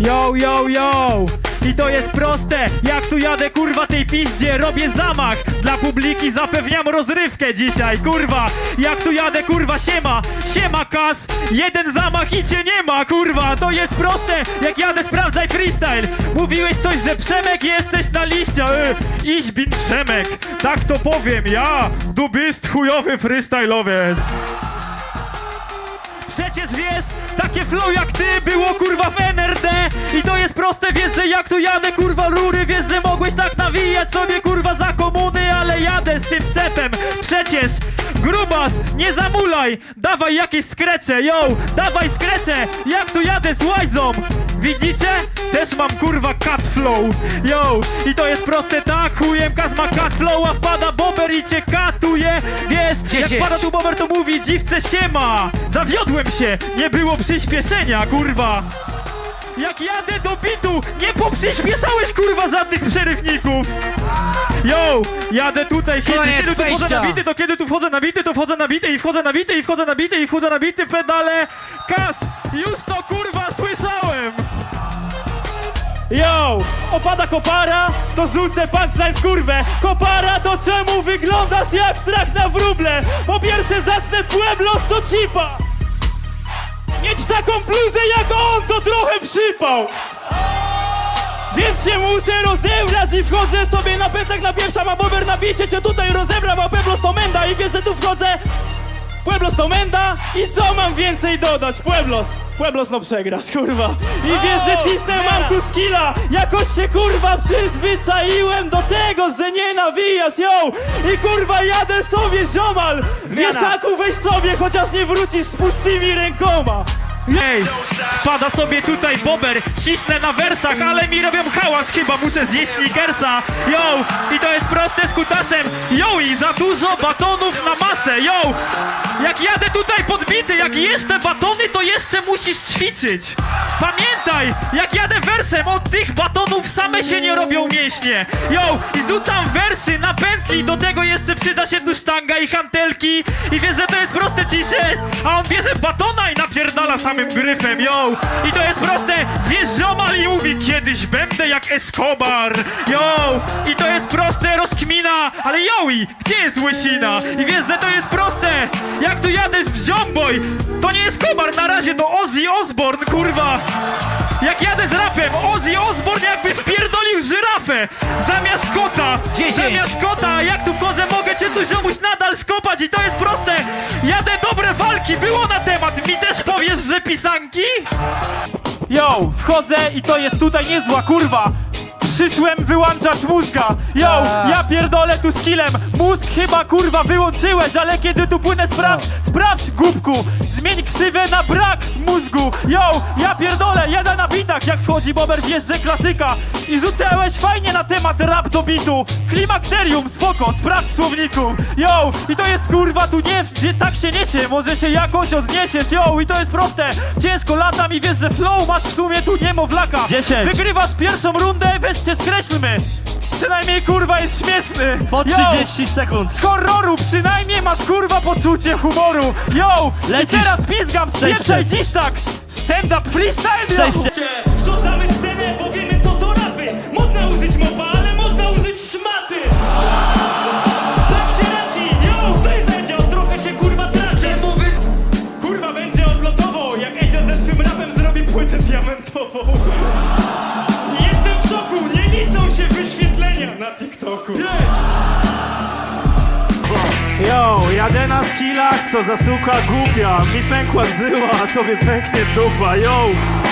Yo, yo, yo! I to jest proste, jak tu jadę kurwa tej piździe, robię zamach. Dla publiki zapewniam rozrywkę dzisiaj, kurwa. Jak tu jadę kurwa siema, siema kas. Jeden zamach i cię nie ma, kurwa. To jest proste, jak jadę sprawdzaj freestyle. Mówiłeś coś, że Przemek jesteś na liście. Y, Iś bin Przemek, tak to powiem ja Du bist chujowy freestyleowiec Przecież wiesz, takie flow jak ty było kurwa w NRD I to jest proste, wiesz, że jak tu jadę kurwa rury Wiesz, że mogłeś tak nawijać sobie kurwa za komuny Ale jadę z tym cepem, przecież Grubas, nie zamulaj Dawaj jakieś skrecze, yo, dawaj skrecze Jak tu jadę z łajzą Widzicie? Też mam kurwa cat flow Yo, i to jest proste tak Chujem Kaz ma cat flow, a wpada bober i cię katuje Wiesz, jak Dziesięć. wpada tu bober to mówi dziwce siema Zawiodłem się, nie było przyspieszenia kurwa jak jadę do bitu, nie poprzyspieszałeś kurwa żadnych przerywników! Yo, jadę tutaj, kiedy, Koniec kiedy tu wchodzę wejścia. na bity, to kiedy tu wchodzę na bity, to wchodzę na bity i wchodzę na bity i wchodzę na bity i wchodzę na bity, pedale, kas, już to kurwa słyszałem! Yo, opada kopara, to rzucę punchline w kurwę. Kopara, to czemu wyglądasz jak strach na wróble? Po pierwsze zacznę Pueblos to cipa Mieć taką bluzę jak on, to trochę przypał. Więc się muszę rozebrać i wchodzę sobie na pętlach na pierwsza ma bober na bicie cię tutaj rozebra, bo Pueblos to menda. I wiesz, że tu wchodzę Pueblos to menda i co mam więcej dodać? Pueblos, Pueblos no przegrasz, kurwa. I wiesz, że cisnę, mam tu skilla. Jakoś się kurwa przyzwyczaiłem do tego, że nie nawijasz, yo. I kurwa jadę sobie ziomal. Z Zmiana. wieszaku weź sobie, chociaż nie wrócisz z pustymi rękoma Ej, wpada sobie tutaj bober, cisnę na wersach, ale mi robią hałas, chyba muszę zjeść sneakersa Yo, i to jest proste z kutasem. Yo, i za dużo batonów na masę, yo! Jak jadę tutaj podbity, jak jesz te batony, to jeszcze musisz ćwiczyć. Pamiętaj, jak jadę wersem, od tych batonów same się nie robią mięśnie. Yo, i rzucam wersy na pętli, do tego jeszcze przyda się tu sztanga i hantelki. I wiesz, że to jest proste cisze, a on bierze batona i napierdala samym gryfem, yo! I to jest proste, wiesz, ziomal i mówi Kiedyś będę jak Escobar, yo! I to jest proste, rozkmina, ale yo, i gdzie jest łysina? I wiesz, że to jest proste, jak tu jadę z Ziomboj To nie Escobar, na razie to Ozzy Osbourne, kurwa! Jak jadę z rapem, Ozzy Osbourne jakby wpierdolił żyrafę! Zamiast kota, Dziesięć. zamiast kota, jak tu wchodzę, mogę cię tu ziomuś nadal skopać! I to jest proste! Jadę dobre walki, było na temat, mi też powiesz, że pisanki? Yo, wchodzę i to jest tutaj niezła kurwa Przyszłem wyłączać mózga. Yo, ja pierdolę tu skillem. Mózg chyba kurwa wyłączyłeś Ale kiedy tu płynę sprawdź Sprawdź głupku. Zmień ksywę na brak mózgu. Yo, ja pierdolę Jeden na bitach. Jak wchodzi bober wjeżdżę klasyka. I rzucałeś fajnie na temat rap do bitu. Klimakterium, spoko, sprawdź słowniku. Yo, i to jest kurwa tu nie, nie tak się niesie. Może się jakoś odniesiesz. Yo, i to jest proste. Ciężko latam i wiesz, że flow masz w sumie tu niemowlaka. 10. Wygrywasz pierwszą rundę, weźcie skreślmy. Przynajmniej kurwa jest śmieszny. Po Yo, 30 sekund. z horroru przynajmniej masz kurwa poczucie humoru. Yo, Lecisz. i teraz pizgam, spieprzaj dziś tak. Stand up freestyle, yo. Sprzątamy co za suka głupia. Mi pękła żyła, a tobie pęknie dupa, yo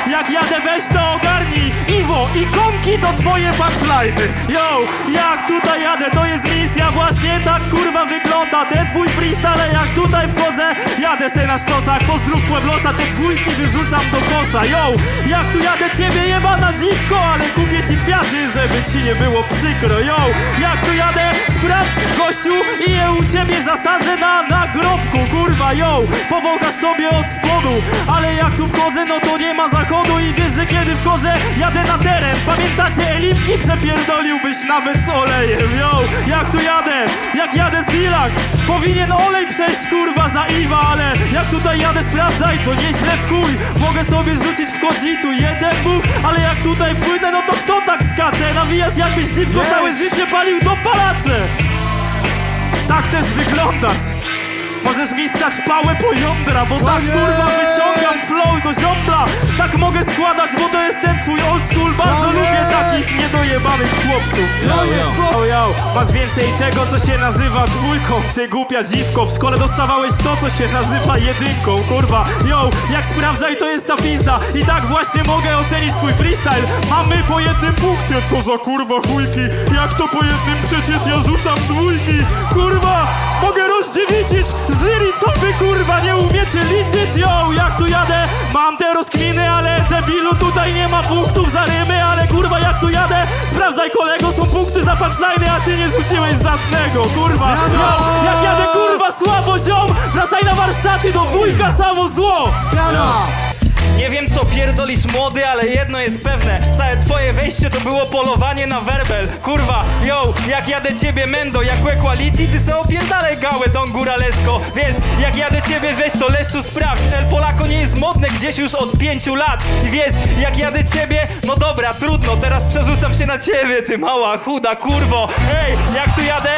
Jak jadę weź to ogarnij. Iwo, ikonki to twoje punchline'y. Yo, jak tutaj jadę, to jest misja. Właśnie tak kurwa wygląda. Ten twój freestyle Jak tutaj wchodzę, jadę se na sztosach Pozdrów Pueblosa, te dwójki wyrzucam do kosza. Yo, jak tu jadę ciebie jebana dziwko. Ale kupię ci kwiaty, żeby ci nie było przykro. Yo, jak tu jadę, sprawdź gościu I je u ciebie zasadzę na nagrobku Kurwa, yo, powąchasz sobie od spodu Ale jak tu wchodzę, no to nie ma zachodu. I wiesz, że kiedy wchodzę, jadę na teren. Pamiętacie, Elimki przepierdoliłbyś nawet z olejem. Yo, jak tu jadę, jak jadę z Dilach Powinien olej przejść, kurwa, za Iwa Ale jak tutaj jadę sprawdzaj, to nieźle w chuj. Mogę sobie rzucić w kodzitu jeden buch Ale jak tutaj płynę, no to kto tak skacze? Nawijasz jakbyś dziwko Yes. całe życie palił do palacze. Tak też wyglądasz Możesz mi stać pałę po jądra, bo tak kurwa wyciągam flow do ziombla Tak mogę składać, bo to jest ten twój old school. Bardzo Koniec! lubię takich niedojebanych chłopców. Koniec, Yo, yo, masz więcej tego, co się nazywa dwójką. Ty głupia dziwko, w szkole dostawałeś to, co się nazywa jedynką Kurwa, yo, jak sprawdzaj, to jest ta pizda. I tak właśnie mogę ocenić twój freestyle. Mamy po jednym punkcie, co za kurwa chujki. Jak to po jednym, przecież ja rzucam dwójki. Kurwa, mogę rozdziewicić z jury, co wy kurwa nie umiecie liczyć. Yo, jak tu jadę, mam te rozkminy, ale debilu tutaj nie ma punktów za rymy. Ale kurwa, jak tu jadę, sprawdzaj kolego, są punkty za punchline'y, a ty nie rzuciłeś żadnego Kurwa, yo, jak jadę kurwa słabo ziom, wracaj na warsztaty do wujka samo zło. Zmiana! Nie wiem co pierdolisz młody, ale jedno jest pewne. Całe twoje wejście to było polowanie na werbel. Kurwa, yo, jak jadę ciebie mendo Jak equality, ty se opierdalaj gałę Don Góralesko Wiesz, jak jadę ciebie weź to leszczu sprawdź. El Polako nie jest modne gdzieś już od pięciu lat. I wiesz, jak jadę ciebie, no dobra, trudno Teraz przerzucam się na ciebie, ty mała, chuda kurwo. Ej, jak tu jadę,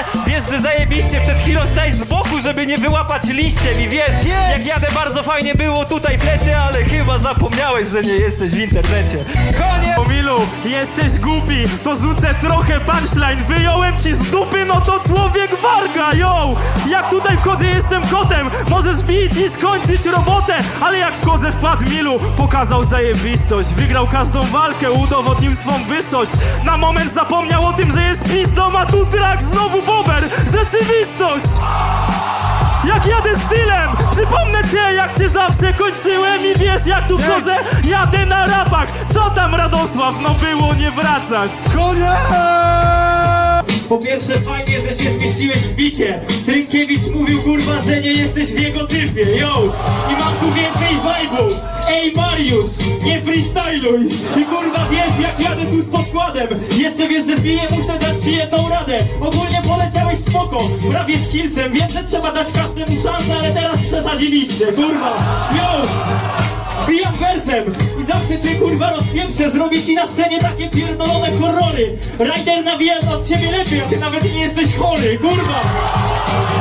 że zajebiście Przed chwilą stałeś z boku, żeby nie wyłapać liściem I wiesz, jak jadę bardzo fajnie było tutaj w lecie Ale chyba zapomniałeś, że nie jesteś w internecie. Koniec! Pomilu, jesteś głupi, to rzucę trochę punchline. Wyjąłem ci z dupy, no to człowiek warga, yo! Jak tutaj wchodzę, jestem kotem. Możesz bić i skończyć robotę Ale jak wchodzę, wpadł Milu Pokazał zajebistość. Wygrał każdą walkę, udowodnił swą wyższość Na moment zapomniał o tym, że jest pizdą A tu trak, znowu bober Rzeczywistość! Jak jadę stylem, przypomnę cię jak cię zawsze kończyłem i wiesz jak tu wchodzę, jadę na rapach. Co tam Radosław, no było nie wracać. Koniec! Po pierwsze fajnie, że się zmieściłeś w bicie. Trynkiewicz mówił kurwa, że nie jesteś w jego typie Yo! I mam tu więcej vibe'u Ej Mariusz, nie freestyluj. I kurwa wiesz jak jadę tu z podkładem. Jeszcze wiesz, że wbiję, muszę dać ci jedną radę. Ogólnie poleciałeś spoko, prawie z killsem Wiem, że trzeba dać każdemu szansę, ale teraz przesadziliście, kurwa. Yo! Bijam wersem i zawsze cię kurwa rozpieprzę. Zrobię ci na scenie takie pierdolone horrory Ryder nawija od ciebie lepiej, a ty nawet nie jesteś chory, kurwa.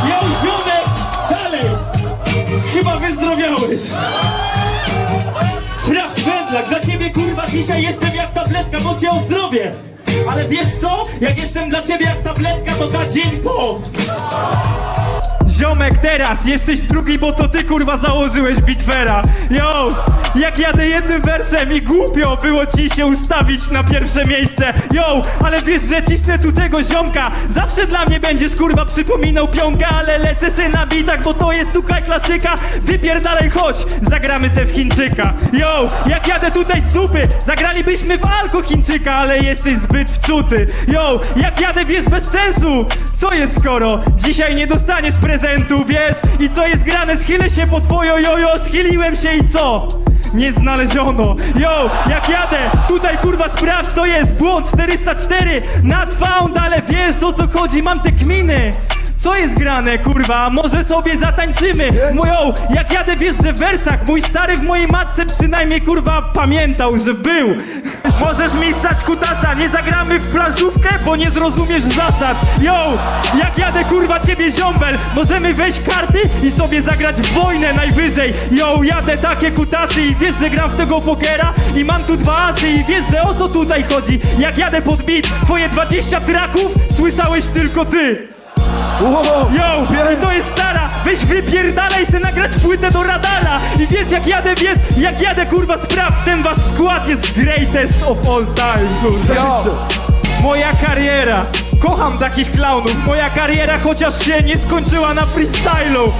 Ja ziomek, dalej Chyba wyzdrowiałeś. Sprawdź wędlak, dla ciebie kurwa dzisiaj jestem jak tabletka, bo cię ozdrowię. Ale wiesz co? Jak jestem dla ciebie jak tabletka, to da dzień po Ziomek teraz, jesteś drugi, bo to ty kurwa założyłeś bitwera. Yo, jak jadę jednym wersem i głupio było ci się ustawić na pierwsze miejsce. Yo, ale wiesz, że cisnę tu tego ziomka. Zawsze dla mnie będziesz kurwa przypominał pionka Ale lecę se na bitach, bo to jest słuchaj klasyka. Wypierdalaj chodź, zagramy se w Chińczyka. Yo, jak jadę tutaj z dupy Zagralibyśmy w alko Chińczyka, ale jesteś zbyt wczuty. Yo, jak jadę wiesz bez sensu Co jest skoro dzisiaj nie dostaniesz prezentu, wiesz? I co jest grane, schylę się po twojo jojo Schyliłem się i co? Nie znaleziono. Yo, jak jadę, tutaj kurwa sprawdź To jest błąd. 404 Not found, ale wiesz o co chodzi? Mam te kminy co jest grane, kurwa? Może sobie zatańczymy? Moją, jak jadę, wiesz, że w wersach Mój stary w mojej matce przynajmniej, kurwa, pamiętał, że był. Możesz mi stać kutasa Nie zagramy w planszówkę, bo nie zrozumiesz zasad. Yo, jak jadę, kurwa, ciebie ziombel Możemy wejść karty i sobie zagrać w wojnę najwyżej. Yo, jadę takie kutasy i wiesz, że gram w tego pokera I mam tu dwa asy i wiesz, że o co tutaj chodzi. Jak jadę pod beat, twoje 20 traków Słyszałeś tylko ty Wow! Yo, i to jest stara, weź wypierdalaj se nagrać płytę do radara I wiesz jak jadę, wiesz, jak jadę kurwa sprawdź. Ten wasz skład jest greatest of all time kurwa. Moja kariera, kocham takich klaunów. Moja kariera chociaż się nie skończyła na freestylu.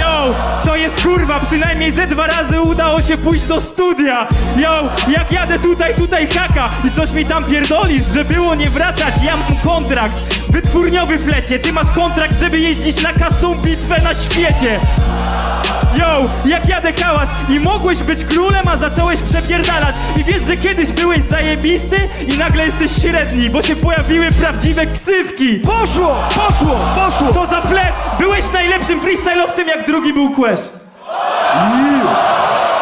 Yo, co jest kurwa, przynajmniej ze dwa razy udało się pójść do studia. Yo, jak jadę tutaj, tutaj haka I coś mi tam pierdolisz, że było nie wracać Ja mam kontrakt, wytwórniowy w lecie Ty masz kontrakt, żeby jeździć na każdą bitwę na świecie Yo, jak jadę hałas i mogłeś być królem, a zacząłeś przepierdalać I wiesz, że kiedyś byłeś zajebisty i nagle jesteś średni, bo się pojawiły prawdziwe ksywki Poszło, poszło, poszło! Co za flet! Byłeś najlepszym freestylowcem, jak drugi był Quesz.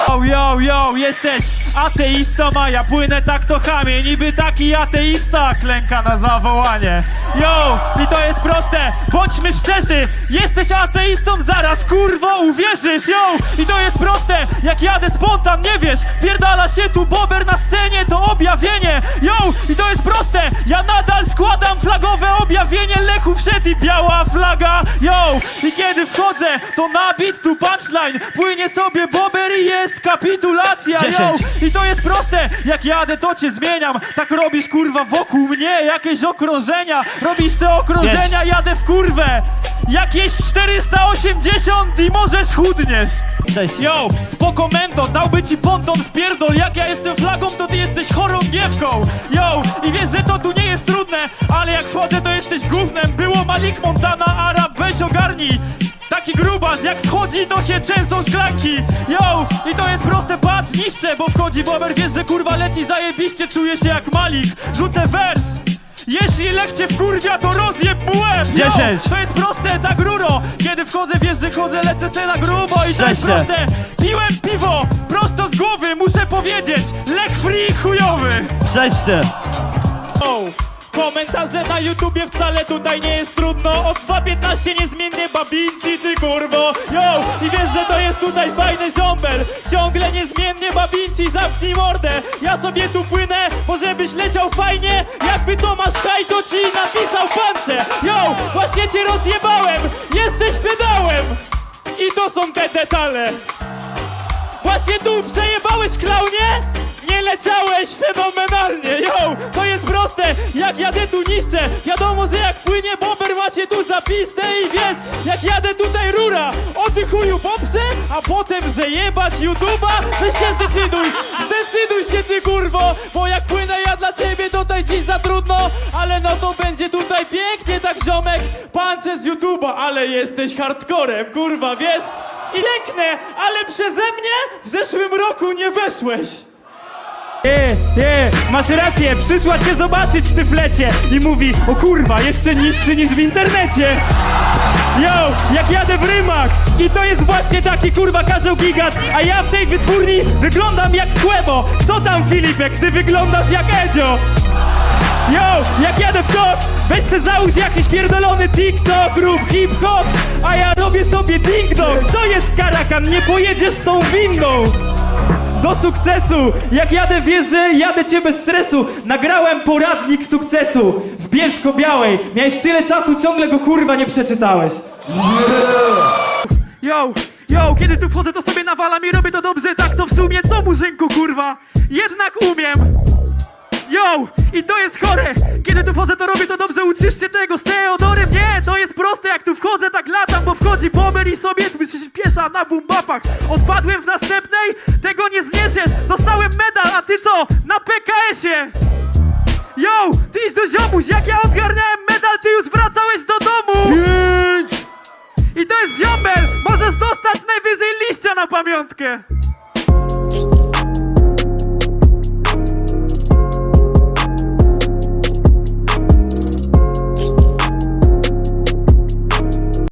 Yo, yo, yo, jesteś ateistą, a ja płynę tak to chamie. Niby taki ateista klęka na zawołanie. Yo, i to jest proste, bądźmy szczerzy. Jesteś ateistą, zaraz kurwo uwierzysz. Yo, i to jest proste, jak jadę spontan, nie wiesz. Pierdala się tu bober na scenie, to objawienie. Yo, i to jest proste, ja nadal składam flagowe objawienie. Lechu wszedł i biała flaga. Yo, i kiedy wchodzę, to nabit tu punchline. Płynie sobie bober i jest kapitulacja. Yo. I to jest proste, jak jadę, to cię zmieniam. Tak robisz kurwa wokół mnie, jakieś okrążenia. Robisz te okrążenia, jadę w kurwę. Jakieś 480 i może schudniesz. Cześć. Yo, spoko mendo, dałby ci ponton w pierdol Jak ja jestem flagą, to ty jesteś chorą dziewką Yo, i wiesz, że to tu nie jest trudne Ale jak wchodzę, to jesteś gównem Było Malik Montana, Arab, weź ogarnij Taki grubas, jak wchodzi, to się trzęsą szklanki Yo, i to jest proste, patrz, niszczę Bo wchodzi bober, wiesz, że kurwa leci zajebiście Czuję się jak Malik, rzucę wers. Jeśli lech cię wkurwia, to rozjeb mu łeb! Yo. To jest proste, tak ruro Kiedy wchodzę, wiesz, że chodzę, lecę se na grubo I to jest proste. Piłem piwo, prosto z głowy, muszę powiedzieć Lech free chujowy. Przejdźcie. o, Komentarze na YouTubie wcale tutaj nie jest trudno. Od 2.15 niezmiennie babinci, ty kurwo. Yo, i wiesz, że to jest tutaj fajny ziombel Ciągle niezmiennie babinci, zamknij mordę. Ja sobie tu płynę, może byś leciał fajnie. Jakby Tomasz Hajto ci napisał pancze Yo, właśnie cię rozjebałem. Jesteś pedałem. I to są te detale. Właśnie tu przejebałeś klaunie? Nie leciałeś fenomenalnie, yo! To jest proste, jak jadę tu niszczę Wiadomo, że jak płynie bomber macie tu zapistę I wiesz, jak jadę tutaj rura O ty chuju poprzę, a potem, że jebać YouTube'a Weź się zdecyduj, zdecyduj się ty kurwo Bo jak płynę ja dla ciebie tutaj dziś za trudno Ale no to będzie tutaj pięknie tak ziomek Pancze z YouTube'a, ale jesteś hardcorem, kurwa, wiesz? I ale przeze mnie w zeszłym roku nie weszłeś. Nie, nie, masz rację, przyszła cię zobaczyć ty flecie i mówi, o kurwa, jeszcze niższy niż w internecie. Yo, jak jadę w rymach i to jest właśnie taki kurwa karzeł gigat, a ja w tej wytwórni wyglądam jak Kłebo. Co tam Filipek, ty wyglądasz jak Edzio. Yo, jak jadę w kop, weź se załóż jakiś pierdolony TikTok, rób hip-hop, a ja robię sobie ding-dong. Co jest karakan, nie pojedziesz tą windą. Do sukcesu! Jak jadę wiesz, że jadę cię bez stresu Nagrałem poradnik sukcesu w Bielsko-Białej Miałeś tyle czasu, ciągle go kurwa nie przeczytałeś Yo, yo, kiedy tu wchodzę to sobie nawalam i robię to dobrze Tak to w sumie co murzynku kurwa Jednak umiem Yo! I to jest chore! Kiedy tu wchodzę, to robię to dobrze, uczyszcie tego z Teodorem. Nie, to jest proste, jak tu wchodzę, tak latam, bo wchodzi bomber i sobie tu piesza na bumbapach. Odpadłem w następnej, tego nie zniesiesz. Na PKS-ie! Yo! Ty idź do ziomuś, jak ja odgarniałem medal, ty już wracałeś do domu! 5, I to jest ziombel! Możesz dostać najwyżej liścia na pamiątkę!